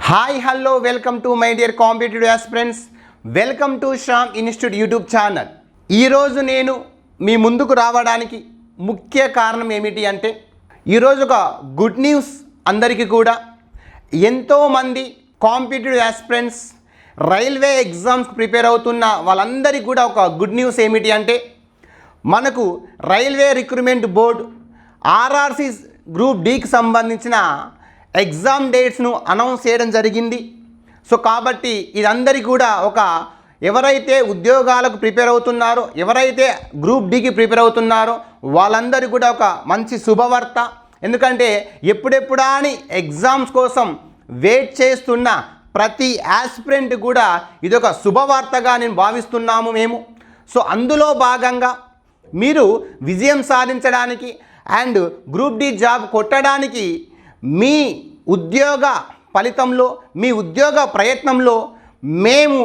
Hi hello welcome to my dear competitive aspirants welcome to Shyam institute YouTube channel ఈరోజు నేను మీ ముందుకు రావడానికి ముఖ్య కారణం ఏమిటి అంటే ఈరోజు ఒక గుడ్ న్యూస్ అందరికీ కూడా. ఎంతోమంది కాంపిటేటివ్ ఆస్పిరెంట్స్ రైల్వే ఎగ్జామ్స్కి ప్రిపేర్ అవుతున్న వాళ్ళందరికీ కూడా ఒక గుడ్ న్యూస్ ఏమిటి అంటే మనకు railway recruitment board RRC group డీకి సంబంధించిన ఎగ్జామ్ డేట్స్ను అనౌన్స్ చేయడం జరిగింది. సో కాబట్టి ఇదందరికీ కూడా ఒక ఎవరైతే ఉద్యోగాలకు ప్రిపేర్ అవుతున్నారో ఎవరైతే గ్రూప్ డీకి ప్రిపేర్ అవుతున్నారో వాళ్ళందరికీ కూడా ఒక మంచి శుభవార్త. ఎందుకంటే ఎప్పుడెప్పుడా అని ఎగ్జామ్స్ కోసం వెయిట్ చేస్తున్న ప్రతి యాస్పిరెంట్ కూడా ఇదొక శుభవార్తగా నేను భావిస్తున్నాము మేము. సో అందులో భాగంగా మీరు విజయం సాధించడానికి అండ్ గ్రూప్ డి జాబ్ కొట్టడానికి మీ ఉద్యోగ ఫలితంలో మీ ఉద్యోగ ప్రయత్నంలో మేము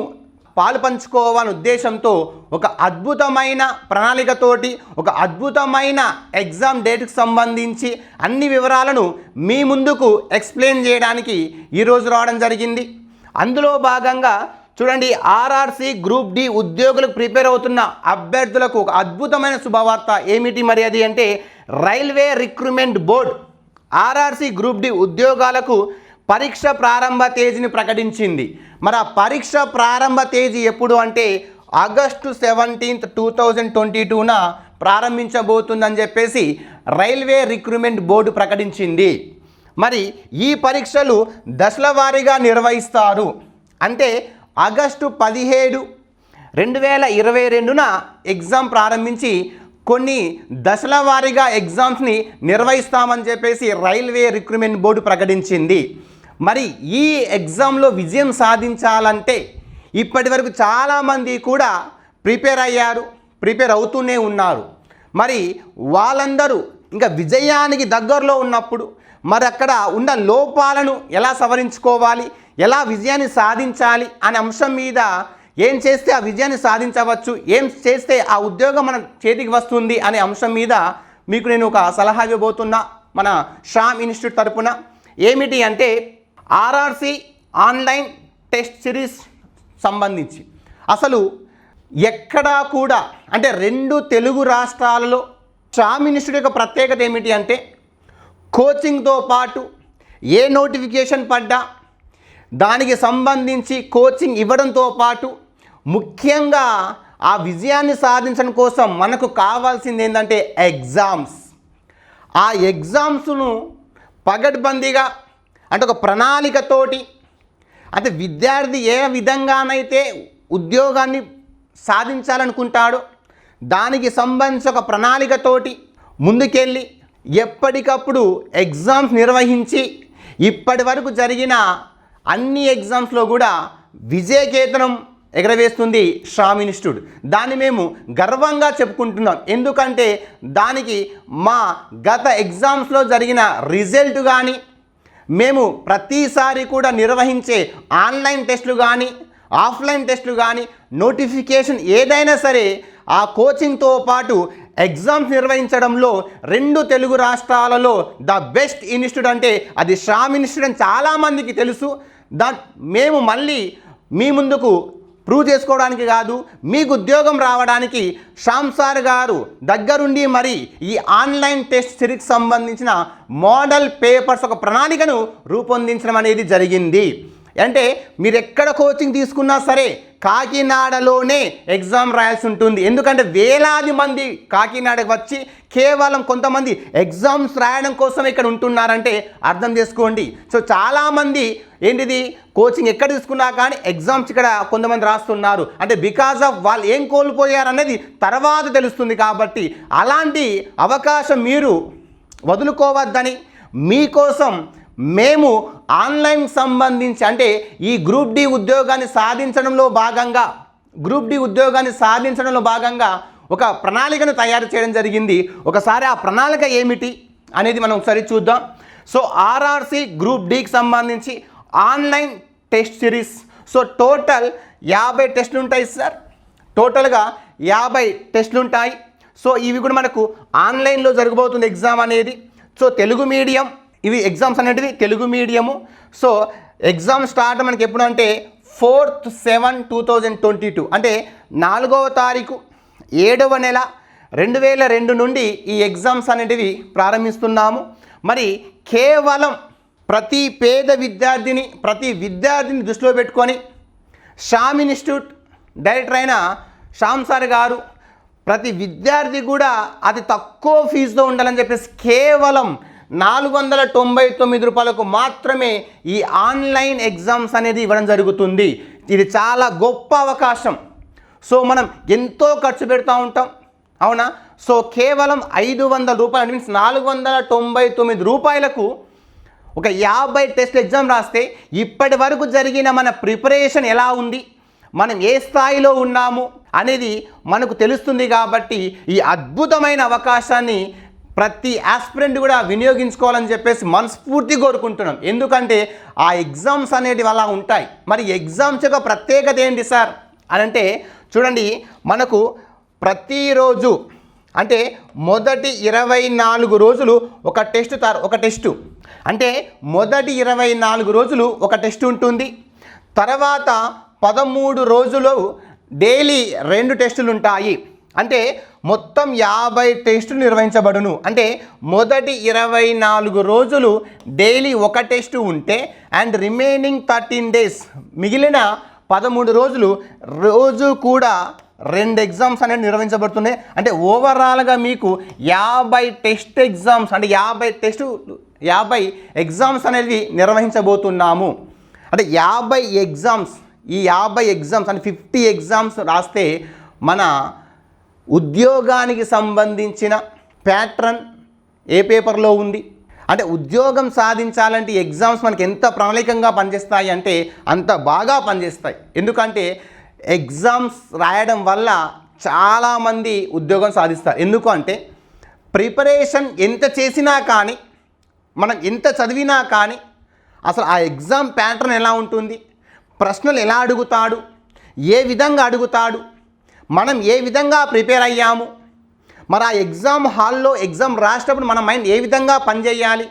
పాలు పంచుకోవాలని ఉద్దేశంతో ఒక అద్భుతమైన ప్రణాళికతోటి ఒక అద్భుతమైన ఎగ్జామ్ డేట్కి సంబంధించి అన్ని వివరాలను మీ ముందుకు ఎక్స్ప్లెయిన్ చేయడానికి ఈరోజు రావడం జరిగింది. అందులో భాగంగా చూడండి ఆర్ఆర్సి గ్రూప్ డి ఉద్యోగులకు ప్రిపేర్ అవుతున్న అభ్యర్థులకు ఒక అద్భుతమైన శుభవార్త ఏమిటి మరి అది అంటే railway recruitment board. RRC group D ఉద్యోగాలకు పరీక్ష ప్రారంభ తేదీని ప్రకటించింది. మరి ఆ పరీక్ష ప్రారంభ తేదీ ఎప్పుడు అంటే August seventeenth two thousand twenty టూన ప్రారంభించబోతుందని చెప్పేసి రైల్వే రిక్రూట్మెంట్ బోర్డు ప్రకటించింది. మరి ఈ పరీక్షలు దశల వారీగా నిర్వహిస్తారు. అంటే ఆగస్టు పదిహేడు రెండు వేల ఇరవై రెండున ఎగ్జామ్ ప్రారంభించి కొన్ని దశల వారీగా ఎగ్జామ్స్ని నిర్వహిస్తామని చెప్పేసి రైల్వే రిక్రూట్మెంట్ బోర్డు ప్రకటించింది. మరి ఈ ఎగ్జామ్లో విజయం సాధించాలంటే ఇప్పటి వరకు చాలామంది కూడా ప్రిపేర్ అయ్యారు ప్రిపేర్ అవుతూనే ఉన్నారు. మరి వాళ్ళందరూ ఇంకా విజయానికి దగ్గరలో ఉన్నప్పుడు మరి అక్కడ ఉన్న లోపాలను ఎలా సవరించుకోవాలి ఎలా విజయాన్ని సాధించాలి అనే అంశం మీద ఏం చేస్తే ఆ విజయాన్ని సాధించవచ్చు ఏం చేస్తే ఆ ఉద్యోగం మన చేతికి వస్తుంది అనే అంశం మీద మీకు నేను ఒక సలహా ఇవ్వబోతున్నా. మన శ్యామ్ ఇన్స్టిట్యూట్ తరపున ఏమిటి అంటే ఆర్ఆర్సి ఆన్లైన్ టెస్ట్ సిరీస్ సంబంధించి. అసలు ఎక్కడా కూడా అంటే రెండు తెలుగు రాష్ట్రాలలో శ్యామ్ ఇన్స్టిట్యూట్ యొక్క ప్రత్యేకత ఏమిటి అంటే కోచింగ్తో పాటు ఏ నోటిఫికేషన్ పడ్డా దానికి సంబంధించి కోచింగ్ ఇవ్వడంతో పాటు ముఖ్యంగా ఆ విజయాన్ని సాధించడం కోసం మనకు కావాల్సింది ఏంటంటే ఎగ్జామ్స్. ఆ ఎగ్జామ్స్ను పగడ్బందీగా అంటే ఒక ప్రణాళికతోటి. అంటే విద్యార్థి ఏ విధంగానైతే ఉద్యోగాన్ని సాధించాలనుకుంటాడో దానికి సంబంధించి ఒక ప్రణాళికతోటి ముందుకెళ్ళి ఎప్పటికప్పుడు ఎగ్జామ్స్ నిర్వహించి ఇప్పటి వరకు జరిగిన అన్ని ఎగ్జామ్స్లో కూడా విజయకేతనం ఎగరవేస్తుంది శ్రామ్ ఇన్స్టిట్యూట్. దాన్ని మేము గర్వంగా చెప్పుకుంటున్నాం. ఎందుకంటే దానికి మా గత ఎగ్జామ్స్లో జరిగిన రిజల్ట్ కానీ మేము ప్రతిసారి కూడా నిర్వహించే ఆన్లైన్ టెస్టులు కానీ ఆఫ్లైన్ టెస్టులు కానీ నోటిఫికేషన్ ఏదైనా సరే ఆ కోచింగ్తో పాటు ఎగ్జామ్స్ నిర్వహించడంలో రెండు తెలుగు రాష్ట్రాలలో ద బెస్ట్ ఇన్స్టిట్యూట్ అంటే అది శ్రామ్ ఇన్స్టిట్యూట్ అని చాలామందికి తెలుసు. దా మేము మళ్ళీ మీ ముందుకు ప్రూవ్ చేసుకోవడానికి కాదు మీకు ఉద్యోగం రావడానికి శ్యామ్ సార్ గారు దగ్గరుండి మరి ఈ ఆన్లైన్ టెస్ట్ సిరీస్కి సంబంధించిన మోడల్ పేపర్స్ ఒక ప్రణాళికను రూపొందించడం అనేది జరిగింది. అంటే మీరు ఎక్కడ కోచింగ్ తీసుకున్నా సరే కాకినాడలోనే ఎగ్జామ్ రాయాల్సి ఉంటుంది. ఎందుకంటే వేలాది మంది కాకినాడకు వచ్చి కేవలం కొంతమంది ఎగ్జామ్స్ రాయడం కోసం ఇక్కడ ఉంటున్నారంటే అర్థం చేసుకోండి. సో చాలామంది ఏంటిది? కోచింగ్ ఎక్కడ తీసుకున్నా కానీ ఎగ్జామ్స్ ఇక్కడ కొంతమంది రాస్తున్నారు. అంటే బికాజ్ ఆఫ్ వాళ్ళు ఏం కోల్పోయారు అనేది తర్వాత తెలుస్తుంది కాబట్టి అలాంటి అవకాశం మీరు వదులుకోవద్దని మీకోసం మేము ఆన్లైన్ సంబంధించి అంటే ఈ గ్రూప్ డి ఉద్యోగాన్ని సాధించడంలో భాగంగా గ్రూప్ డి ఉద్యోగాన్ని సాధించడంలో భాగంగా ఒక ప్రణాళికను తయారు చేయడం జరిగింది. ఒకసారి ఆ ప్రణాళిక ఏమిటి అనేది మనం ఒకసారి చూద్దాం. సో ఆర్ఆర్సి గ్రూప్ డికి సంబంధించి online test series. So total యాభై టెస్టులు ఉంటాయి సార్. టోటల్గా యాభై టెస్టులు ఉంటాయి. సో ఇవి కూడా మనకు ఆన్లైన్లో జరగబోతుంది ఎగ్జామ్ అనేది. సో తెలుగు మీడియం ఇవి ఎగ్జామ్స్ అనేటివి Telugu medium so exam start మనకి ఎప్పుడు అంటే fourth seven two thousand twenty two అంటే నాలుగవ తారీఖు ఏడవ నెల రెండు వేల రెండు నుండి ఈ ఎగ్జామ్స్ అనేటివి ప్రారంభిస్తున్నాము. మరి కేవలం ప్రతి పేద విద్యార్థిని ప్రతి విద్యార్థిని దృష్టిలో పెట్టుకొని షామ్ ఇన్స్టిట్యూట్ డైరెక్టర్ అయిన శ్యామ్ సార్ గారు ప్రతి విద్యార్థి కూడా అతి తక్కువ ఫీజుతో ఉండాలని చెప్పేసి కేవలం నాలుగు వందల తొంభై తొమ్మిది రూపాయలకు మాత్రమే ఈ ఆన్లైన్ ఎగ్జామ్స్ అనేది ఇవ్వడం జరుగుతుంది. ఇది చాలా గొప్ప అవకాశం. సో మనం ఎంతో ఖర్చు పెడతా ఉంటాం. అవునా? సో కేవలం ఐదు వందల రూపాయలు మీన్స్ నాలుగు వందల తొంభై తొమ్మిది రూపాయలకు ఒక యాభై టెస్ట్ ఎగ్జామ్ రాస్తే ఇప్పటి వరకు జరిగిన మన ప్రిపరేషన్ ఎలా ఉంది? మనం ఏ స్థాయిలో ఉన్నాము? అనేది మనకు తెలుస్తుంది కాబట్టి ఈ అద్భుతమైన అవకాశాన్ని ప్రతి ఆస్పిరెంట్ కూడా వినియోగించుకోవాలని చెప్పేసి మనస్ఫూర్తి కోరుకుంటున్నాం. ఎందుకంటే ఆ ఎగ్జామ్స్ అనేటివి అలా ఉంటాయి. మరి ఎగ్జామ్స్ యొక్క ప్రత్యేకత ఏంటి సార్? అని అంటే చూడండి మనకు ప్రతిరోజు అంటే మొదటి ఇరవై నాలుగు రోజులు ఒక టెస్ట్ తారు ఒక టెస్టు అంటే మొదటి ఇరవై నాలుగు రోజులు ఒక టెస్ట్ ఉంటుంది. తర్వాత పదమూడు రోజులు డైలీ రెండు టెస్టులు ఉంటాయి. అంటే మొత్తం యాభై టెస్టులు నిర్వహించబడును. అంటే మొదటి ఇరవై నాలుగు రోజులు డైలీ ఒక టెస్ట్ ఉంటే అండ్ రిమైనింగ్ థర్టీన్ డేస్ మిగిలిన పదమూడు రోజులు రోజు కూడా రెండు ఎగ్జామ్స్ అనేవి నిర్వహించబడుతున్నాయి. అంటే ఓవరాల్గా మీకు యాభై టెస్ట్ ఎగ్జామ్స్ అంటే యాభై టెస్ట్ యాభై ఎగ్జామ్స్ అనేవి నిర్వహించబోతున్నాము. అంటే యాభై ఎగ్జామ్స్ ఈ యాభై ఎగ్జామ్స్ అంటే ఫిఫ్టీ ఎగ్జామ్స్ రాస్తే మన ఉద్యోగానికి సంబంధించిన ప్యాట్రన్ ఏ పేపర్లో ఉంది? అంటే ఉద్యోగం సాధించాలంటే ఎగ్జామ్స్ మనకి ఎంత ప్రణాళికంగా పనిచేస్తాయి అంటే అంత బాగా పనిచేస్తాయి. ఎందుకంటే ఎగ్జామ్స్ రాయడం వల్ల చాలామంది ఉద్యోగం సాధిస్తారు. ఎందుకు అంటే ప్రిపరేషన్ ఎంత చేసినా కానీ మనం ఎంత చదివినా కానీ అసలు ఆ ఎగ్జామ్ ప్యాటర్న్ ఎలా ఉంటుంది? ప్రశ్నలు ఎలా అడుగుతాడు? ఏ విధంగా అడుగుతాడు? మనం ఏ విధంగా ప్రిపేర్ అయ్యాము? మరి ఆ ఎగ్జామ్ హాల్లో ఎగ్జామ్ రాసేటప్పుడు మన మైండ్ ఏ విధంగా పనిచేయాలి?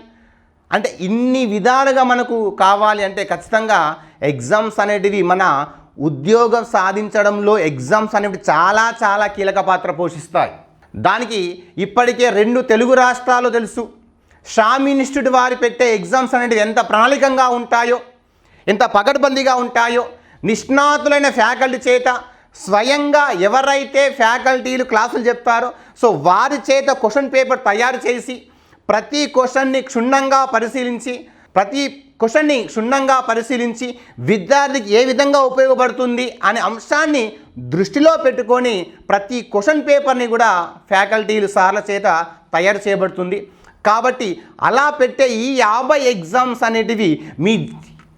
అంటే ఇన్ని విధాలుగా మనకు కావాలి అంటే ఖచ్చితంగా ఎగ్జామ్స్ అనేటివి మన ఉద్యోగం సాధించడంలో ఎగ్జామ్స్ అనేవి చాలా చాలా కీలక పాత్ర పోషిస్తాయి. దానికి ఇప్పటికే రెండు తెలుగు రాష్ట్రాలు తెలుసు. షామ్ ఇన్స్టిట్యూట్ వారి పెట్టే ఎగ్జామ్స్ అనేటివి ఎంత ప్రణాళికంగా ఉంటాయో ఎంత పగడ్బందీగా ఉంటాయో నిష్ణాతులైన ఫ్యాకల్టీ చేత స్వయంగా ఎవరైతే ఫ్యాకల్టీలు క్లాసులు చెప్తారో సో వారి చేత క్వశ్చన్ పేపర్ తయారు చేసి ప్రతి క్వశ్చన్ని క్షుణ్ణంగా పరిశీలించి ప్రతి క్వశ్చన్ని క్షుణ్ణంగా పరిశీలించి విద్యార్థికి ఏ విధంగా ఉపయోగపడుతుంది అనే అంశాన్ని దృష్టిలో పెట్టుకొని ప్రతి క్వశ్చన్ పేపర్ని కూడా ఫ్యాకల్టీలు సార్ల చేత తయారు చేయబడుతుంది. కాబట్టి అలా పెట్టే ఈ యాభై ఎగ్జామ్స్ అనేటివి మీ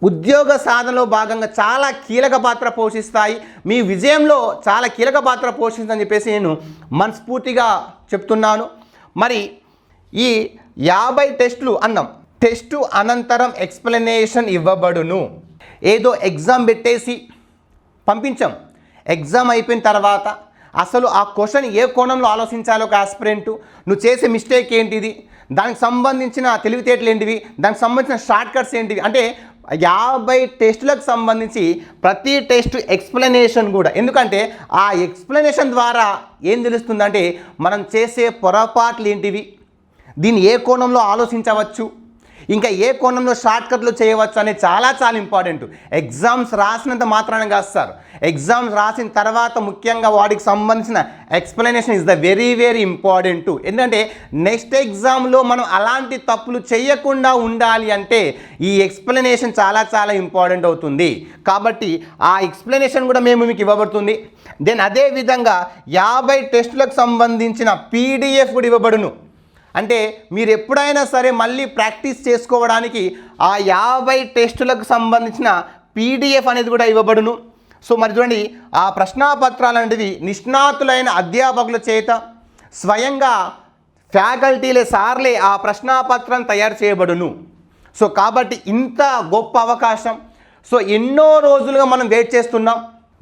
ఉద్యోగ సాధనలో భాగంగా చాలా కీలక పాత్ర పోషిస్తాయి. మీ విజయంలో చాలా కీలక పాత్ర పోషిస్తుందని చెప్పేసి నేను మనస్ఫూర్తిగా చెప్తున్నాను. మరి ఈ యాభై టెస్టులు అన్నాం టెస్టు అనంతరం ఎక్స్ప్లెనేషన్ ఇవ్వబడును. ఏదో ఎగ్జామ్ పెట్టేసి పంపించాం. ఎగ్జామ్ అయిపోయిన తర్వాత అసలు ఆ క్వశ్చన్ ఏ కోణంలో ఆలోచించాలో ఒక ఆస్పిరెంట్ నువ్వు చేసే మిస్టేక్ ఏంటిది? దానికి సంబంధించిన తెలివితేటలు ఏంటివి? దానికి సంబంధించిన షార్ట్ కట్స్ ఏంటివి? అంటే యాభై టెస్టులకు సంబంధించి ప్రతి టెస్ట్ ఎక్స్ప్లెనేషన్ కూడా. ఎందుకంటే ఆ ఎక్స్ప్లెనేషన్ ద్వారా ఏం తెలుస్తుందంటే మనం చేసే పొరపాట్లు ఏంటివి? దీన్ని ఏ కోణంలో ఆలోచించవచ్చు? ఇంకా ఏ కోణంలో షార్ట్ కట్లు చేయవచ్చు అనేది చాలా చాలా ఇంపార్టెంట్. ఎగ్జామ్స్ రాసినంత మాత్రాన కాస్తారు ఎగ్జామ్స్ రాసిన తర్వాత ముఖ్యంగా వాటికి సంబంధించిన explanation is the very very important. ఎందుకంటే నెక్స్ట్ ఎగ్జామ్లో మనం అలాంటి తప్పులు చేయకుండా ఉండాలి అంటే ఈ ఎక్స్ప్లెనేషన్ చాలా చాలా ఇంపార్టెంట్ అవుతుంది. కాబట్టి ఆ ఎక్స్ప్లెనేషన్ కూడా మేము మీకు ఇవ్వబడుతుంది. దెన్ అదేవిధంగా యాభై టెస్టులకు సంబంధించిన పీడిఎఫ్ కూడా ఇవ్వబడును. అంటే మీరు ఎప్పుడైనా సరే మళ్ళీ ప్రాక్టీస్ చేసుకోవడానికి ఆ యాభై టెస్టులకు సంబంధించిన పీడిఎఫ్ అనేది కూడా ఇవ్వబడును. సో మరి చూడండి ఆ ప్రశ్నాపత్రాలు అనేది నిష్ణాతులైన అధ్యాపకుల చేత స్వయంగా ఫ్యాకల్టీలే సార్లే ఆ ప్రశ్నాపత్రం తయారు చేయబడును. సో కాబట్టి ఇంత గొప్ప అవకాశం. సో ఎన్నో రోజులుగా మనం వెయిట్ చేస్తున్నాం.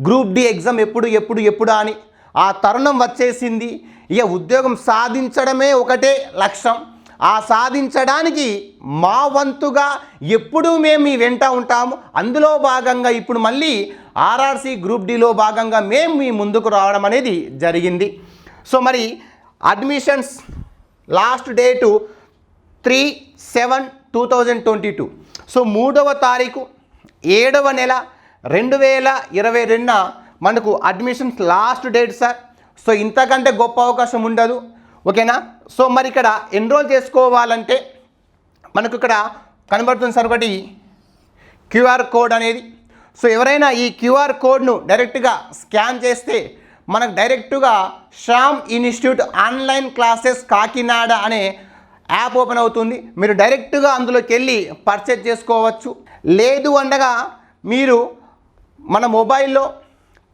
గ్రూప్ డి ఎగ్జామ్ ఎప్పుడు ఎప్పుడు ఎప్పుడు అని. ఆ తరుణం వచ్చేసింది. ఇక ఉద్యోగం సాధించడమే ఒకటే లక్ష్యం. ఆ సాధించడానికి మా వంతుగా ఎప్పుడూ మేము మీ వెంట ఉంటాము. అందులో భాగంగా ఇప్పుడు మళ్ళీ ఆర్ఆర్సి గ్రూప్ డిలో భాగంగా మేము మీ ముందుకు రావడం అనేది జరిగింది. సో మరి admissions last date three seven two thousand twenty two. So మూడవ తారీఖు ఏడవ నెల రెండు వేల ఇరవై రెండున మనకు admissions last date sir. So ఇంతకంటే గొప్ప అవకాశం ఉండదు. ఓకేనా? సో మరి ఇక్కడ ఎన్రోల్ చేసుకోవాలంటే మనకు ఇక్కడ కనబడుతుంది సార్ ఒకటి. క్యూఆర్ కోడ్ అనేది. సో ఎవరైనా ఈ క్యూఆర్ కోడ్ను డైరెక్ట్గా స్కాన్ చేస్తే మనకు డైరెక్ట్గా Shyam institute online classes Kakinada అనే యాప్ ఓపెన్ అవుతుంది. మీరు డైరెక్ట్గా అందులోకి వెళ్ళి పర్చేజ్ చేసుకోవచ్చు. లేదు అనగా మీరు మన మొబైల్లో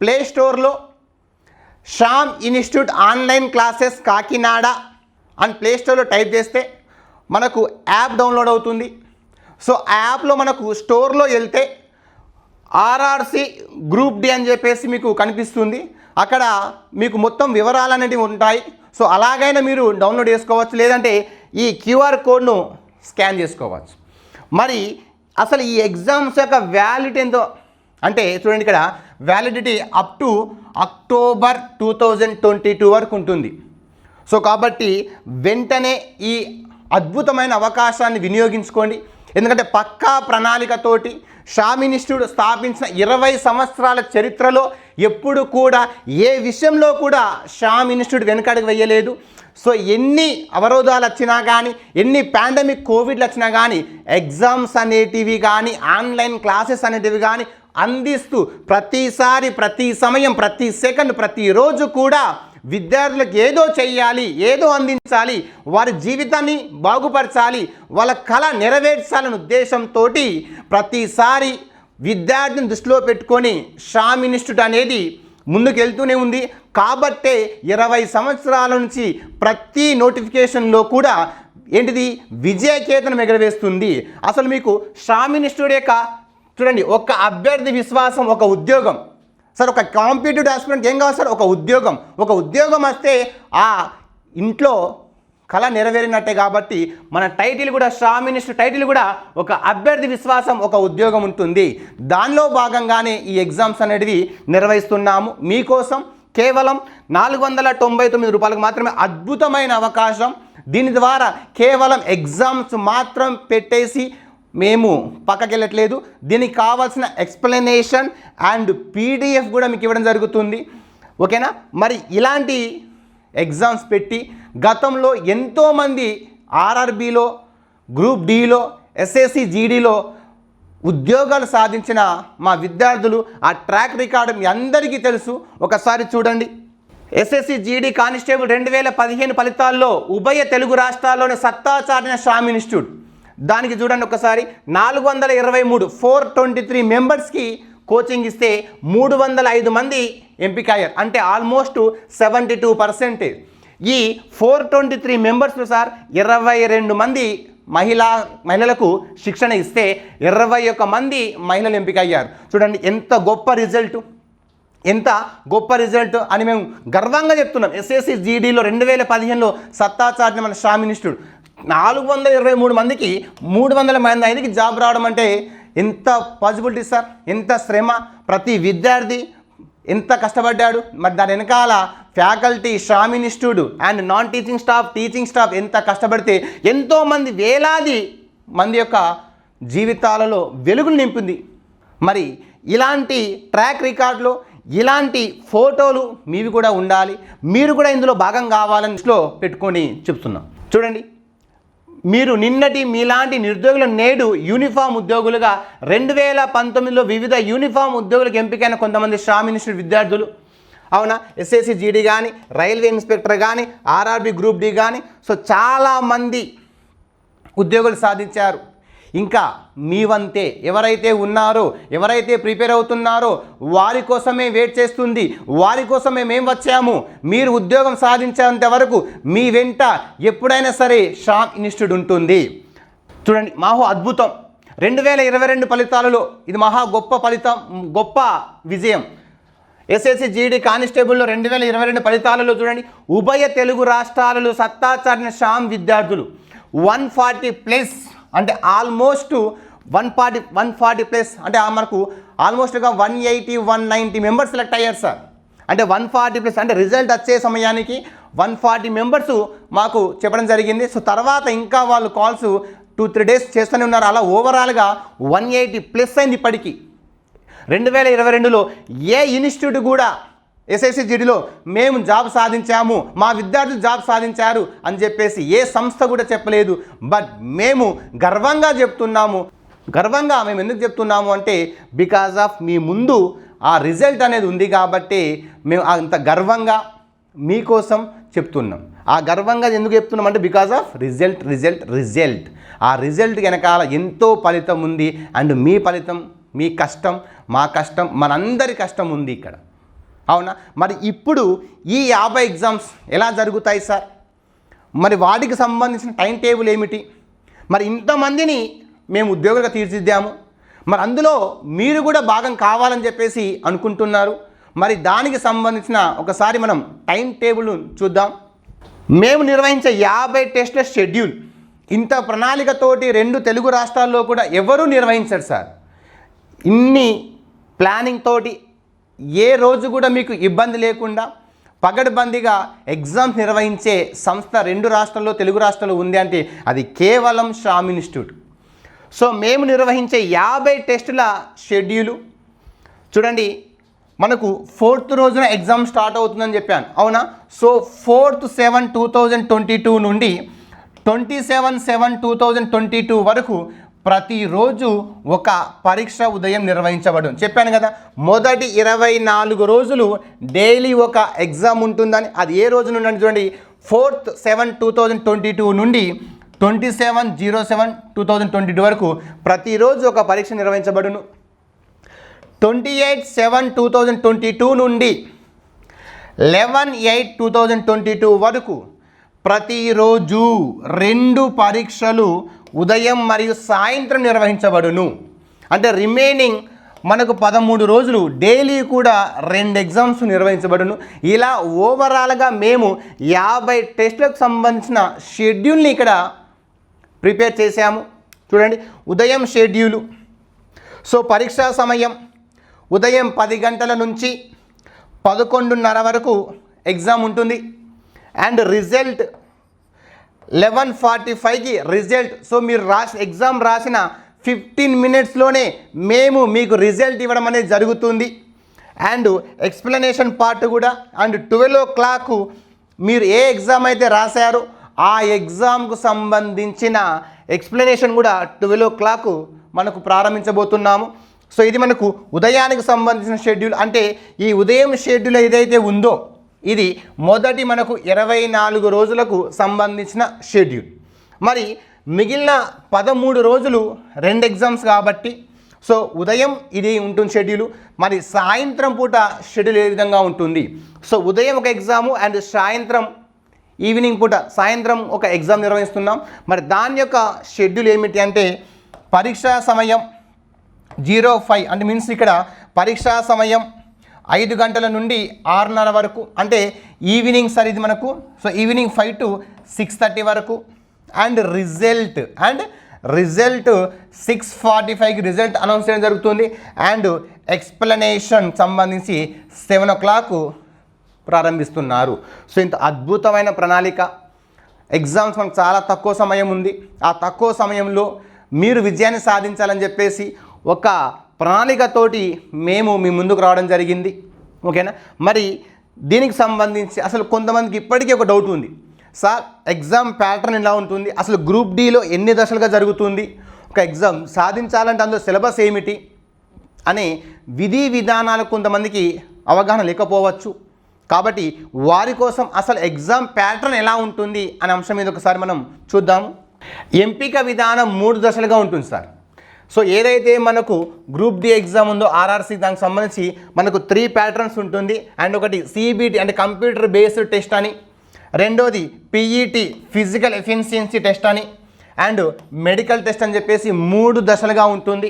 ప్లే స్టోర్లో Shyam institute online classes Kakinada అని ప్లేస్టోర్లో టైప్ చేస్తే మనకు యాప్ డౌన్లోడ్ అవుతుంది. సో ఆ యాప్లో మనకు స్టోర్లో వెళ్తే ఆర్ఆర్సి గ్రూప్ డి అని చెప్పేసి మీకు కనిపిస్తుంది. అక్కడ మీకు మొత్తం వివరాలు అనేవి ఉంటాయి. సో అలాగైనా మీరు డౌన్లోడ్ చేసుకోవచ్చు. లేదంటే ఈ క్యూఆర్ కోడ్ను స్కాన్ చేసుకోవచ్చు. మరి అసలు ఈ ఎగ్జామ్స్ యొక్క వ్యాలిటీ ఎంతో అంటే చూడండి ఇక్కడ validity up to October two thousand twenty two వరకు ఉంటుంది. సో కాబట్టి వెంటనే ఈ అద్భుతమైన అవకాశాన్ని వినియోగించుకోండి. ఎందుకంటే పక్కా ప్రణాళికతోటి షామ్ ఇన్స్టిట్యూట్ స్థాపించిన ఇరవై సంవత్సరాల చరిత్రలో ఎప్పుడు కూడా ఏ విషయంలో కూడా షామ్ ఇన్స్టిట్యూట్ వెనుకడుగు వేయలేదు. సో ఎన్ని అవరోధాలు వచ్చినా కానీ ఎన్ని పాండమిక్ కోవిడ్లు వచ్చినా కానీ ఎగ్జామ్స్ అనేటివి కానీ ఆన్లైన్ క్లాసెస్ అనేటివి కానీ అందిస్తూ ప్రతిసారి ప్రతి సమయం ప్రతి సెకండ్ ప్రతిరోజు కూడా విద్యార్థులకు ఏదో చేయాలి ఏదో అందించాలి వారి జీవితాన్ని బాగుపరచాలి వాళ్ళ కళ నెరవేర్చాలనే ఉద్దేశంతో ప్రతిసారి విద్యార్థిని దృష్టిలో పెట్టుకొని షామ్ ఇన్స్టిట్యూట్ అనేది ముందుకెళ్తూనే ఉంది. కాబట్టే ఇరవై సంవత్సరాల నుంచి ప్రతి నోటిఫికేషన్లో కూడా ఏంటిది? విజయకేతనం ఎగరవేస్తుంది. అసలు మీకు షామ్ ఇన్స్టిట్యూట్ యొక్క చూడండి ఒక అభ్యర్థి విశ్వాసం ఒక ఉద్యోగం. సార్ ఒక కాంపిటేటివ్ ఆస్పిరెంట్ ఏం కావాలి సార్? ఒక ఉద్యోగం. ఒక ఉద్యోగం వస్తే ఆ ఇంట్లో కళ నెరవేరినట్టే కాబట్టి మన టైటిల్ కూడా షా మినిస్టర్ టైటిల్ కూడా ఒక అభ్యర్థి విశ్వాసం ఒక ఉద్యోగం ఉంటుంది. దానిలో భాగంగానే ఈ ఎగ్జామ్స్ అనేటివి నిర్వహిస్తున్నాము. మీకోసం కేవలం నాలుగు వందల తొంభై తొమ్మిది రూపాయలకు మాత్రమే అద్భుతమైన అవకాశం. దీని ద్వారా కేవలం ఎగ్జామ్స్ మాత్రం పెట్టేసి మేము పక్కకి వెళ్ళట్లేదు దీనికి కావాల్సిన ఎక్స్ప్లెనేషన్ అండ్ పీడిఎఫ్ కూడా మీకు ఇవ్వడం జరుగుతుంది. ఓకేనా? మరి ఇలాంటి ఎగ్జామ్స్ పెట్టి గతంలో ఎంతోమంది ఆర్ఆర్బిలో గ్రూప్ డిలో ఎస్ఎస్సి జీడీలో ఉద్యోగాలు సాధించిన మా విద్యార్థులు ఆ ట్రాక్ రికార్డు మీ అందరికీ తెలుసు. ఒకసారి చూడండి. ఎస్ఎస్సి జీడీ కానిస్టేబుల్ రెండు వేల పదిహేను ఫలితాల్లో ఉభయ తెలుగు రాష్ట్రాల్లోని సత్తా చాటిన షామ్ ఇన్స్టిట్యూట్. దానికి చూడండి ఒకసారి. నాలుగు వందల ఇరవై మూడు ఫోర్ ట్వంటీ త్రీ మెంబర్స్కి కోచింగ్ ఇస్తే మూడు వందల ఐదు మంది ఎంపిక అయ్యారు అంటే ఆల్మోస్ట్ సెవెంటీ టూ పర్సెంటేజ్ ఈ ఫోర్ ట్వంటీ త్రీ మెంబర్స్లో సార్ ఇరవై రెండు మంది మహిళా మహిళలకు శిక్షణ ఇస్తే ఇరవై ఒక్క మంది మహిళలు ఎంపిక అయ్యారు చూడండి ఎంత గొప్ప రిజల్ట్. ఎంత గొప్ప రిజల్ట్ అని మేము గర్వంగా చెప్తున్నాం. ఎస్ఎస్సి జీడీలో రెండు వేల పదిహేనులో సత్తా చాటిన మన షామ్ నాలుగు వందల ఇరవై మూడు మందికి మూడు వందల మందికి ఐదుకి జాబ్ రావడం అంటే ఎంత పాసిబిలిటీ సార్ ఎంత శ్రమ. ప్రతి విద్యార్థి ఎంత కష్టపడ్డాడు. మరి దాని వెనకాల faculty Shyam and non teaching staff teaching staff ఎంత కష్టపడితే ఎంతోమంది వేలాది మంది యొక్క జీవితాలలో వెలుగులు నింపింది. మరి ఇలాంటి ట్రాక్ రికార్డులు ఇలాంటి ఫోటోలు మీవి కూడా ఉండాలి. మీరు కూడా ఇందులో భాగం కావాలని దృష్టిలో పెట్టుకొని చెప్తున్నాం. చూడండి. మీరు నిన్నటి మీలాంటి నిరుద్యోగులు నేడు యూనిఫామ్ ఉద్యోగులుగా రెండు వేల పంతొమ్మిదిలో వివిధ యూనిఫామ్ ఉద్యోగులకు ఎంపికైన కొంతమంది శ్రామ్ ఇన్స్టిట్యూట్ విద్యార్థులు. అవునా? ఎస్ఎస్సి జీడీ కానీ రైల్వే ఇన్స్పెక్టర్ కానీ ఆర్ఆర్బి గ్రూప్ డి కానీ సో చాలామంది ఉద్యోగులు సాధించారు. ఇంకా మీ వంతే ఎవరైతే ఉన్నారో ఎవరైతే ప్రిపేర్ అవుతున్నారో వారి కోసమే వెయిట్ చేస్తుంది వారి కోసమే మేము వచ్చాము మీరు ఉద్యోగం సాధించేంత వరకు మీ వెంట ఎప్పుడైనా సరే షాక్ ఇన్స్టిట్యూట్ ఉంటుంది. చూడండి మాహో అద్భుతం. రెండు వేల ఇరవై రెండు ఫలితాలలో ఇది మహా గొప్ప ఫలితం గొప్ప విజయం. ఎస్ఎస్సి జీడీ కానిస్టేబుల్లో రెండు వేల ఇరవై రెండు ఫలితాలలో చూడండి ఉభయ తెలుగు రాష్ట్రాలలో సత్తాచారిన శ్యామ్ విద్యార్థులు. వన్ ఫార్టీ ప్లస్ అంటే almost one forty one forty plus అంటే ఆ మనకు ఆల్మోస్ట్గా one eighty one ninety members select అయ్యారు సార్. అంటే వన్ ఫార్టీ ప్లస్ అంటే రిజల్ట్ వచ్చే సమయానికి వన్ ఫార్టీ మెంబర్స్ మాకు చెప్పడం జరిగింది. సో తర్వాత ఇంకా వాళ్ళు కాల్స్ టూ త్రీ డేస్ చేస్తూనే ఉన్నారు. అలా ఓవరాల్గా వన్ ఎయిటీ ప్లస్ అయింది ఇప్పటికీ. రెండు వేల ఇరవై రెండులో ఏ ఇన్స్టిట్యూట్ కూడా ఎస్ఎస్సి జీడీలో మేము జాబ్ సాధించాము మా విద్యార్థులు జాబ్ సాధించారు అని చెప్పేసి ఏ సంస్థ కూడా చెప్పలేదు. బట్ మేము గర్వంగా చెప్తున్నాము. గర్వంగా మేము ఎందుకు చెప్తున్నాము అంటే బికాజ్ ఆఫ్ మీ ముందు ఆ రిజల్ట్ అనేది ఉంది కాబట్టి మేము అంత గర్వంగా మీకోసం చెప్తున్నాం. ఆ గర్వంగా ఎందుకు చెప్తున్నాం అంటే because of result result result ఆ రిజల్ట్ వెనకాల ఎంతో ఫలితం ఉంది. అండ్ మీ ఫలితం మీ కష్టం మా కష్టం మనందరి కష్టం ఉంది ఇక్కడ. అవునా? మరి ఇప్పుడు ఈ యాభై ఎగ్జామ్స్ ఎలా జరుగుతాయి సార్? మరి వాటికి సంబంధించిన టైం టేబుల్ ఏమిటి? మరి ఇంతమందిని మేము ఉద్యోగులుగా తీర్చిద్దాము మరి అందులో మీరు కూడా భాగం కావాలని చెప్పేసి అనుకుంటున్నారు. మరి దానికి సంబంధించిన ఒకసారి మనం టైం టేబుల్ చూద్దాం. మేము నిర్వహించే యాభై టెస్ట్ల షెడ్యూల్ ఇంత ప్రణాళికతోటి రెండు తెలుగు రాష్ట్రాల్లో కూడా ఎవరూ నిర్వహించరు సార్? ఇన్ని ప్లానింగ్ తోటి ఏ రోజు కూడా మీకు ఇబ్బంది లేకుండా పగడ్బందీగా ఎగ్జామ్స్ నిర్వహించే సంస్థ రెండు రాష్ట్రాల్లో తెలుగు రాష్ట్రాల్లో ఉంది అంటే అది కేవలం శ్రామ్ ఇన్స్టిట్యూట్. సో మేము నిర్వహించే యాభై టెస్టుల షెడ్యూలు. చూడండి మనకు ఫోర్త్ రోజున ఎగ్జామ్ స్టార్ట్ అవుతుందని చెప్పాను. అవునా? So fourth seven two thousand twenty two నుండి twenty seven seven two thousand twenty two వరకు ప్రతిరోజు ఒక పరీక్ష ఉదయం నిర్వహించబడు చెప్పాను కదా మొదటి ఇరవై నాలుగు రోజులు డైలీ ఒక ఎగ్జామ్ ఉంటుందని అది ఏ రోజు నుండి అని చూడండి fourth seven two thousand twenty two నుండి twenty seven zero seven two thousand twenty two వరకు ప్రతిరోజు ఒక పరీక్ష నిర్వహించబడును. Twenty eight seven two thousand twenty two నుండి eleven eight two thousand twenty two వరకు ప్రతిరోజు రెండు పరీక్షలు ఉదయం మరియు సాయంత్రం నిర్వహించబడును. అంటే రిమైనింగ్ మనకు పదమూడు రోజులు డైలీ కూడా రెండు ఎగ్జామ్స్ నిర్వహించబడును. ఇలా ఓవరాల్గా మేము యాభై టెస్టులకు సంబంధించిన షెడ్యూల్ని ఇక్కడ ప్రిపేర్ చేశాము. చూడండి ఉదయం షెడ్యూలు సో పరీక్షా సమయం ఉదయం పది గంటల నుంచి పదకొండున్నర వరకు ఎగ్జామ్ ఉంటుంది. అండ్ రిజల్ట్ లెవెన్ ఫార్టీ ఫైవ్కి రిజల్ట్. సో మీరు రాసి ఎగ్జామ్ రాసిన ఫిఫ్టీన్ మినిట్స్లోనే మేము మీకు రిజల్ట్ ఇవ్వడం అనేది జరుగుతుంది. అండ్ ఎక్స్ప్లెనేషన్ పార్ట్ కూడా. అండ్ ట్వెల్వ్ ఓ క్లాక్ మీరు ఏ ఎగ్జామ్ అయితే రాశారో ఆ ఎగ్జామ్కు సంబంధించిన ఎక్స్ప్లెనేషన్ కూడా ట్వెల్వ్ ఓ క్లాక్ మనకు ప్రారంభించబోతున్నాము. సో ఇది మనకు ఉదయానికి సంబంధించిన షెడ్యూల్. అంటే ఈ ఉదయం షెడ్యూల్ ఏదైతే ఉందో ఇది మొదటి మనకు ఇరవై నాలుగు రోజులకు సంబంధించిన షెడ్యూల్. మరి మిగిలిన పదమూడు రోజులు రెండు ఎగ్జామ్స్ కాబట్టి సో ఉదయం ఇది ఉంటుంది షెడ్యూలు మరి సాయంత్రం పూట షెడ్యూల్ ఏ విధంగా ఉంటుంది? సో ఉదయం ఒక ఎగ్జాము అండ్ సాయంత్రం ఈవినింగ్ పూట సాయంత్రం ఒక ఎగ్జామ్ నిర్వహిస్తున్నాం. మరి దాని యొక్క షెడ్యూల్ ఏమిటి అంటే పరీక్షా సమయం జీరో ఫైవ్ అంటే మీన్స్ ఇక్కడ పరీక్షా సమయం ఐదు గంటల నుండి ఆరున్నర వరకు అంటే ఈవినింగ్ సార్ ఇది మనకు. So evening five to six thirty వరకు. And result and result six forty ఫైవ్కి రిజల్ట్ అనౌన్స్ చేయడం జరుగుతుంది. అండ్ ఎక్స్ప్లెనేషన్ సంబంధించి సెవెన్ ఓ క్లాక్ ప్రారంభిస్తున్నారు. సో ఇంత అద్భుతమైన ప్రణాళిక. ఎగ్జామ్స్ మనకు చాలా తక్కువ సమయం ఉంది. ఆ తక్కువ సమయంలో మీరు విజయాన్ని సాధించాలని చెప్పేసి ఒక ప్రణాళికతోటి మేము మీ ముందుకు రావడం జరిగింది. ఓకేనా? మరి దీనికి సంబంధించి అసలు కొంతమందికి ఇప్పటికీ ఒక డౌట్ ఉంది. సార్ ఎగ్జామ్ ప్యాటర్న్ ఎలా ఉంటుంది? అసలు గ్రూప్ డీలో ఎన్ని దశలుగా జరుగుతుంది? ఒక ఎగ్జామ్ సాధించాలంటే అందులో సిలబస్ ఏమిటి? అనే విధి విధానాలు కొంతమందికి అవగాహన లేకపోవచ్చు. కాబట్టి వారి కోసం అసలు ఎగ్జామ్ ప్యాటర్న్ ఎలా ఉంటుంది? అనే అంశం మీద ఒకసారి మనం చూద్దాము. ఎంపిక విధానం మూడు దశలుగా ఉంటుంది సార్. సో ఏదైతే మనకు గ్రూప్ డి ఎగ్జామ్ ఉందో ఆర్ఆర్సీ దానికి సంబంధించి మనకు త్రీ ప్యాటర్న్స్ ఉంటుంది. అండ్ ఒకటి సిబిటి అంటే కంప్యూటర్ బేస్డ్ టెస్ట్ అని. రెండోది పిఈటి ఫిజికల్ ఎఫిషియన్సీ టెస్ట్ అని. అండ్ మెడికల్ టెస్ట్ అని చెప్పేసి మూడు దశలుగా ఉంటుంది.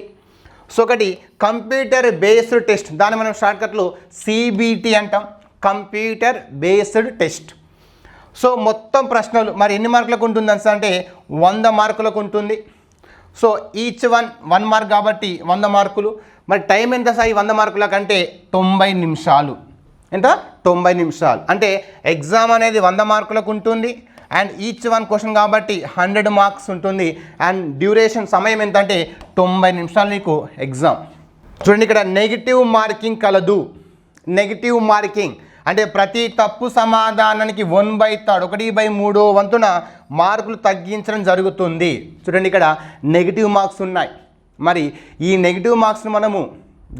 సో ఒకటి కంప్యూటర్ బేస్డ్ టెస్ట్ దాన్ని మనం షార్ట్కట్లో సిబిటి అంటాం. కంప్యూటర్ బేస్డ్ టెస్ట్ సో మొత్తం ప్రశ్నలు మరి ఎన్ని మార్కులకు ఉంటుంది అంటే వంద మార్కులకు ఉంటుంది. So each one one mark కాబట్టి వంద మార్కులు. మరి టైం ఎంత సాయి వంద మార్కుల కంటే? తొంభై నిమిషాలు. ఎంత? తొంభై నిమిషాలు. అంటే ఎగ్జామ్ అనేది వంద మార్కులకు ఉంటుంది. అండ్ ఈచ్ వన్ క్వశ్చన్ కాబట్టి హండ్రెడ్ మార్క్స్ ఉంటుంది. అండ్ డ్యూరేషన్ సమయం ఎంత అంటే తొంభై నిమిషాలు నీకు ఎగ్జామ్ చూడండి ఇక్కడ నెగిటివ్ మార్కింగ్ కలదు. నెగిటివ్ మార్కింగ్ అంటే ప్రతి తప్పు సమాధానానికి వన్ బై థర్డ్ ఒకటి బై మూడో వంతున మార్కులు తగ్గించడం జరుగుతుంది. చూడండి ఇక్కడ నెగిటివ్ మార్క్స్ ఉన్నాయి. మరి ఈ నెగిటివ్ మార్క్స్ని మనము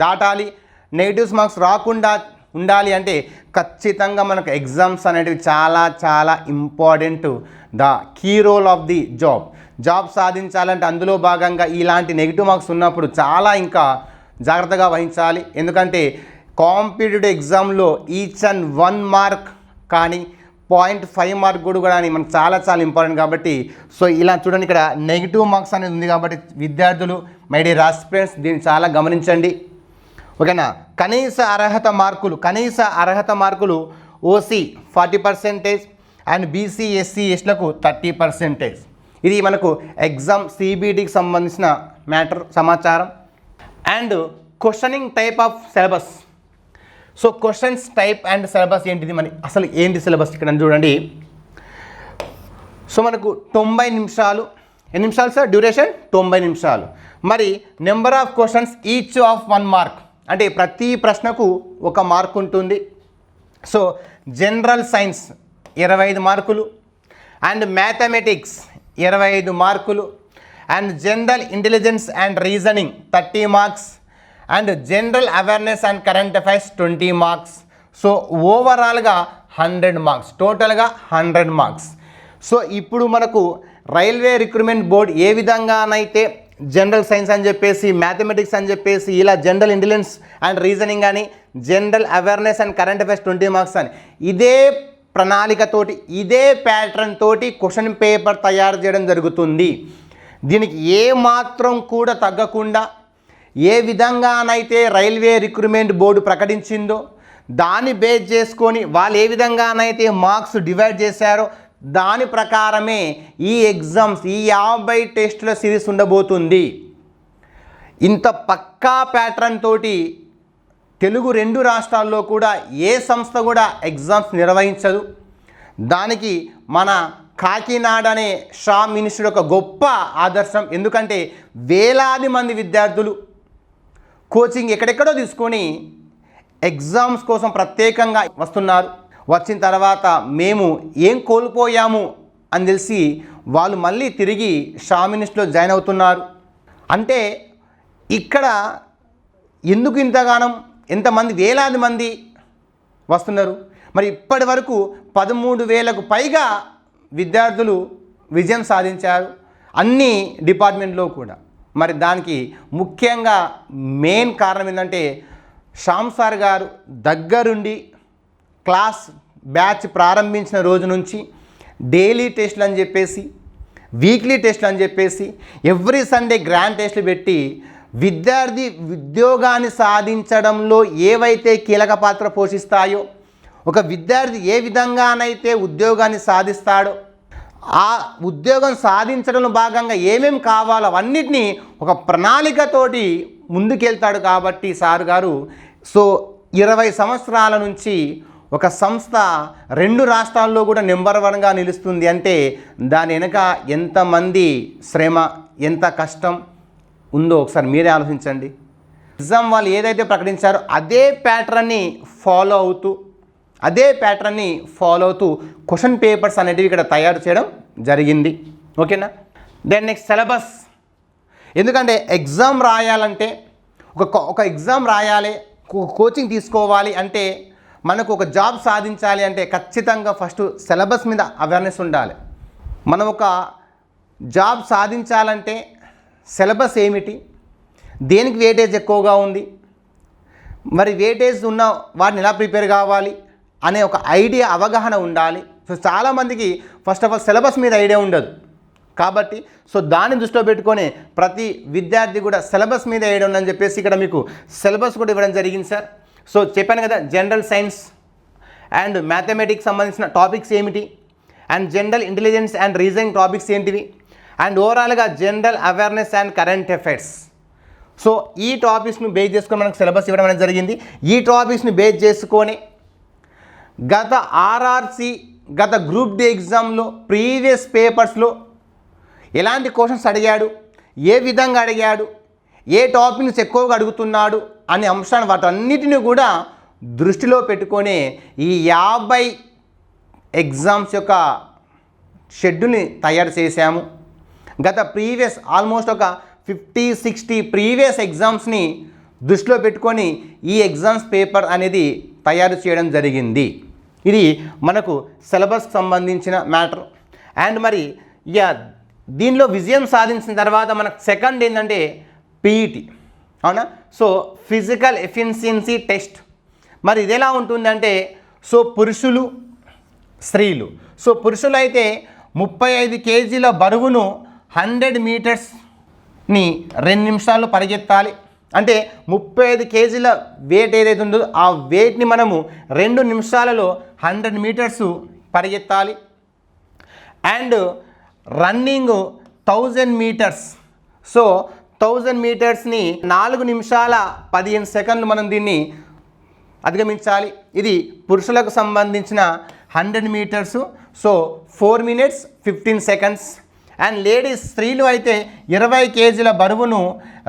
దాటాలి. నెగిటివ్స్ మార్క్స్ రాకుండా ఉండాలి అంటే ఖచ్చితంగా మనకు ఎగ్జామ్స్ అనేటివి చాలా చాలా important the key role of the job job సాధించాలంటే అందులో భాగంగా ఇలాంటి నెగిటివ్ మార్క్స్ ఉన్నప్పుడు చాలా ఇంకా జాగ్రత్తగా వహించాలి. ఎందుకంటే కాంపిటేటివ్ ఎగ్జామ్లో ఈచ్ అండ్ వన్ మార్క్ కానీ పాయింట్ ఫైవ్ మార్క్ కూడా కూడా మనకు చాలా చాలా ఇంపార్టెంట్ కాబట్టి సో ఇలా చూడండి ఇక్కడ నెగిటివ్ మార్క్స్ అనేది ఉంది కాబట్టి విద్యార్థులు మై డి రాస్పిరెంట్స్ దీన్ని చాలా గమనించండి. ఓకేనా? కనీస అర్హత మార్కులు కనీస అర్హత మార్కులు OC forty percentage and BC SC ఎస్లకు thirty percentage. ఇది మనకు ఎగ్జామ్ సిబిడికి సంబంధించిన మ్యాటర్ సమాచారం. And questioning type of syllabus. So questions type and syllabus ఏంటిది? మరి అసలు ఏంటి సిలబస్ ఇక్కడ? చూడండి. సో మనకు తొంభై నిమిషాలు. ఎన్ని నిమిషాలు సార్? డ్యూరేషన్ తొంభై నిమిషాలు. మరి number of questions each of one mark అంటే ప్రతి ప్రశ్నకు ఒక మార్క్ ఉంటుంది. సో జనరల్ సైన్స్ ఇరవై ఐదు మార్కులు. అండ్ మ్యాథమెటిక్స్ ఇరవై ఐదు మార్కులు. And general intelligence and reasoning thirty marks and general awareness and current affairs twenty marks. So ఓవరాల్గా హండ్రెడ్ మార్క్స్. టోటల్గా హండ్రెడ్ మార్క్స్. సో ఇప్పుడు మనకు రైల్వే రిక్రూట్మెంట్ బోర్డ్ ఏ విధంగానైతే జనరల్ సైన్స్ అని చెప్పేసి మ్యాథమెటిక్స్ అని చెప్పేసి ఇలా జనరల్ ఇంటెలిజెన్స్ అండ్ రీజనింగ్ అని general awareness and current affairs twenty marks అని ఇదే ప్రణాళికతోటి ఇదే ప్యాటర్న్ తోటి క్వశ్చన్ పేపర్ తయారు చేయడం జరుగుతుంది. దీనికి ఏ మాత్రం కూడా తగ్గకుండా ఏ విధంగానైతే రైల్వే రిక్రూట్మెంట్ బోర్డు ప్రకటించిందో దాన్ని బేస్ చేసుకొని వాళ్ళు ఏ విధంగానైతే మార్క్స్ డివైడ్ చేశారో దాని ప్రకారమే ఈ ఎగ్జామ్స్ ఈ యాభై టెస్టుల సిరీస్ ఉండబోతుంది. ఇంత పక్కా ప్యాటర్న్ తోటి తెలుగు రెండు రాష్ట్రాల్లో కూడా ఏ సంస్థ కూడా ఎగ్జామ్స్ నిర్వహించదు. దానికి మన కాకినాడ అనే షా మినిస్టర్ ఒక గొప్ప ఆదర్శం. ఎందుకంటే వేలాది మంది విద్యార్థులు కోచింగ్ ఎక్కడెక్కడో తీసుకొని ఎగ్జామ్స్ కోసం ప్రత్యేకంగా వస్తున్నారు. వచ్చిన తర్వాత మేము ఏం కోల్పోయాము అని తెలిసి వాళ్ళు మళ్ళీ తిరిగి షామినిస్ట్లో జాయిన్ అవుతున్నారు. అంటే ఇక్కడ ఎందుకు ఇంతగానం ఎంతమంది వేలాది మంది వస్తున్నారు? మరి ఇప్పటి వరకు పదమూడు వేలకు పైగా విద్యార్థులు విజయం సాధించారు అన్ని డిపార్ట్మెంట్లో కూడా. మరి దానికి ముఖ్యంగా మెయిన్ కారణం ఏంటంటే శ్యామ్ సార్ గారు దగ్గరుండి క్లాస్ బ్యాచ్ ప్రారంభించిన రోజు నుంచి డైలీ టెస్ట్లు అని చెప్పేసి వీక్లీ టెస్ట్లు అని చెప్పేసి ఎవ్రీ సండే గ్రాండ్ టెస్ట్లు పెట్టి విద్యార్థి ఉద్యోగాన్ని సాధించడంలో ఏవైతే కీలక పాత్ర పోషిస్తాయో ఒక విద్యార్థి ఏ విధంగానైతే ఉద్యోగాన్ని సాధిస్తాడో ఆ ఉద్యోగం సాధించడంలో భాగంగా ఏమేమి కావాలో అవన్నిటినీ ఒక ప్రణాళికతోటి ముందుకెళ్తాడు కాబట్టి సార్ గారు. సో ఇరవై సంవత్సరాల నుంచి ఒక సంస్థ రెండు రాష్ట్రాల్లో కూడా నెంబర్ వన్గా నిలుస్తుంది అంటే దాని వెనుక ఎంతమంది శ్రమ ఎంత కష్టం ఉందో ఒకసారి మీరే ఆలోచించండి. నిజం వాళ్ళు ఏదైతే ప్రకటించారో అదే ప్యాటర్న్ని ఫాలో అవుతూ అదే ప్యాటర్న్ని ఫాలో అవుతూ క్వశ్చన్ పేపర్స్ అనేటివి ఇక్కడ తయారు చేయడం జరిగింది. ఓకేనా? దెన్ నెక్స్ట్ సిలబస్ ఎందుకంటే ఎగ్జామ్ రాయాలంటే ఒక ఒక ఎగ్జామ్ రాయాలి కో- కోచింగ్ తీసుకోవాలి అంటే మనకు ఒక జాబ్ సాధించాలి అంటే ఖచ్చితంగా ఫస్ట్ సిలబస్ మీద అవేర్నెస్ ఉండాలి. మనం ఒక జాబ్ సాధించాలంటే సిలబస్ ఏమిటి? దేనికి వెయిటేజ్ ఎక్కువగా ఉంది? మరి వెయిటేజ్ ఉన్న వాటిని ఎలా ప్రిపేర్ కావాలి? అనే ఒక ఐడియా అవగాహన ఉండాలి. సో చాలామందికి ఫస్ట్ ఆఫ్ ఆల్ సిలబస్ మీద ఐడియా ఉండదు. కాబట్టి సో దాన్ని దృష్టిలో పెట్టుకొని ప్రతి విద్యార్థి కూడా సిలబస్ మీద వేయడం ఉందని చెప్పేసి ఇక్కడ మీకు సిలబస్ కూడా ఇవ్వడం జరిగింది సార్ సో చెప్పాను కదా జనరల్ సైన్స్ అండ్ మ్యాథమెటిక్స్ సంబంధించిన టాపిక్స్ ఏమిటి? And general intelligence and reasoning topics ఏంటివి? అండ్ ఓవరాల్గా general awareness and current affairs so ఈ టాపిక్స్ను బేస్ చేసుకొని మనకు సిలబస్ ఇవ్వడం అనేది జరిగింది. ఈ టాపిక్స్ని బేస్ చేసుకొని గత ఆర్ఆర్సి గత గ్రూప్ డి ఎగ్జామ్లో ప్రీవియస్ పేపర్స్లో ఎలాంటి క్వశ్చన్స్ అడిగాడు? ఏ విధంగా అడిగాడు? ఏ టాపిక్స్ ఎక్కువగా అడుగుతున్నాడు? అనే అంశాన్ని వాటన్నిటిని కూడా దృష్టిలో పెట్టుకొని ఈ యాభై ఎగ్జామ్స్ యొక్క షెడ్యూల్ని తయారు చేశాము. గత ప్రీవియస్ ఆల్మోస్ట్ ఒక ఫిఫ్టీ సిక్స్టీ ప్రీవియస్ ఎగ్జామ్స్ని దృష్టిలో పెట్టుకొని ఈ ఎగ్జామ్స్ పేపర్ అనేది తయారు చేయడం జరిగింది. ఇది మనకు సిలబస్ సంబంధించిన మ్యాటర్. అండ్ మరి ఇక దీనిలో విజయం సాధించిన తర్వాత మనకు సెకండ్ ఏంటంటే పీఈటీ. అవునా? So physical efficiency test. మరి ఇది ఎలా ఉంటుందంటే సో పురుషులు స్త్రీలు. సో పురుషులు అయితే ముప్పై ఐదు కేజీల బరువును హండ్రెడ్ మీటర్స్ని రెండు నిమిషాల్లో పరిగెత్తాలి. అంటే ముప్పై ఐదు కేజీల వెయిట్ ఏదైతే ఉందో ఆ వెయిట్ని మనము రెండు నిమిషాలలో హండ్రెడ్ మీటర్స్ పరిగెత్తాలి. And running thousand metres. So thousand మీటర్స్ని నాలుగు నిమిషాల పదిహేను సెకండ్లు మనం దీన్ని అధిగమించాలి. ఇది పురుషులకు సంబంధించిన hundred metres. So four minutes fifteen seconds. And ladies స్త్రీలు అయితే ఇరవై కేజీల బరువును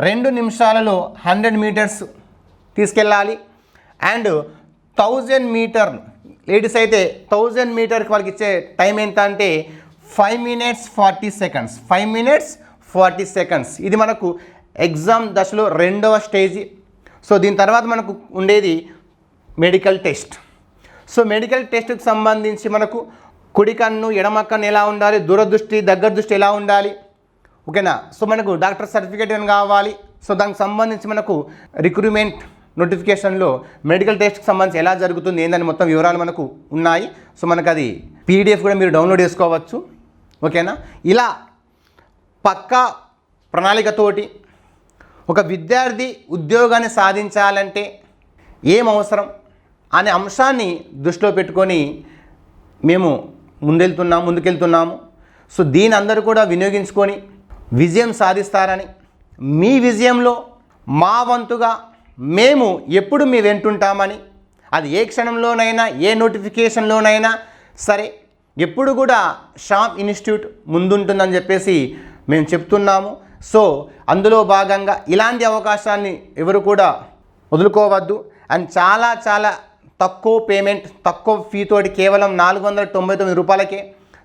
రెండు నిమిషాలలో హండ్రెడ్ మీటర్స్ తీసుకెళ్ళాలి. అండ్ థౌజండ్ మీటర్ లేడీస్ అయితే థౌజండ్ మీటర్కి వాళ్ళకి ఇచ్చే టైం ఎంత అంటే five minutes forty seconds five minutes forty seconds. ఇది మనకు ఎగ్జామ్ దశలో రెండవ స్టేజీ. సో దీని తర్వాత మనకు ఉండేది మెడికల్ టెస్ట్. సో మెడికల్ టెస్ట్కి సంబంధించి మనకు కుడి కన్ను ఎడమ కన్ను ఎలా ఉండాలి? దూరదృష్టి దగ్గర దృష్టి ఎలా ఉండాలి? ఓకేనా? సో మనకు డాక్టర్ సర్టిఫికేట్ అని కావాలి? సో దానికి సంబంధించి మనకు రిక్రూట్మెంట్ నోటిఫికేషన్లో మెడికల్ టెస్ట్కి సంబంధించి ఎలా జరుగుతుంది? ఏందని మొత్తం వివరాలు మనకు ఉన్నాయి. సో మనకు అది పీడిఎఫ్ కూడా మీరు డౌన్లోడ్ చేసుకోవచ్చు. ఓకేనా? ఇలా పక్కా ప్రణాళికతోటి ఒక విద్యార్థి ఉద్యోగాన్ని సాధించాలంటే ఏం అవసరం? అనే అంశాన్ని దృష్టిలో పెట్టుకొని మేము ముందెళ్తున్నాము ముందుకెళ్తున్నాము. సో దీని అందరూ కూడా వినియోగించుకొని విజయం సాధిస్తారని మీ విజయంలో మా వంతుగా మేము ఎప్పుడు మీ వెంటుంటామని అది ఏ క్షణంలోనైనా ఏ నోటిఫికేషన్లోనైనా సరే ఎప్పుడు కూడా షామ్ ఇన్స్టిట్యూట్ ముందుంటుందని చెప్పేసి మేము చెప్తున్నాము. సో అందులో భాగంగా ఇలాంటి అవకాశాన్ని ఎవరు కూడా వదులుకోవద్దు. అండ్ చాలా చాలా తక్కువ పేమెంట్ తక్కువ ఫీతోటి కేవలం నాలుగు వందల తొంభై తొమ్మిది రూపాయలకే.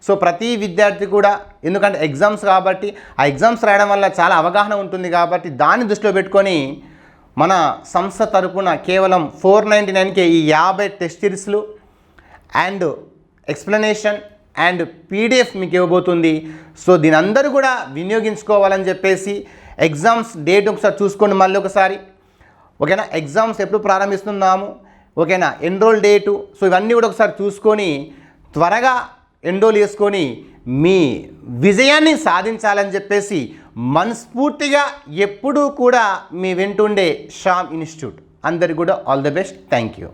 సో ప్రతి విద్యార్థి కూడా ఎందుకంటే ఎగ్జామ్స్ కాబట్టి ఆ ఎగ్జామ్స్ రాయడం వల్ల చాలా అవగాహన ఉంటుంది కాబట్టి దాన్ని దృష్టిలో పెట్టుకొని మన సంస్థ తరపున కేవలం ఫోర్ నైంటీ నైన్కే ఈ యాభై టెస్ట్ సిరీస్లు అండ్ ఎక్స్ప్లెనేషన్ అండ్ పీడిఎఫ్ మీకు ఇవ్వబోతుంది. సో దీని అందరూ కూడా వినియోగించుకోవాలని చెప్పేసి ఎగ్జామ్స్ డేట్ ఒకసారి చూసుకోండి మళ్ళీ ఒకసారి. ఓకేనా? ఎగ్జామ్స్ ఎప్పుడు ప్రారంభిస్తున్నాము? ఓకేనా? ఎన్రోల్ డేటు సో ఇవన్నీ కూడా ఒకసారి చూసుకొని త్వరగా ఎన్రోల్ చేసుకొని మీ విజయాన్ని సాధించాలని చెప్పేసి మనస్ఫూర్తిగా ఎప్పుడూ కూడా మీ వింటుండే శ్యామ్ ఇన్స్టిట్యూట్. అందరికి కూడా all the best. Thank you.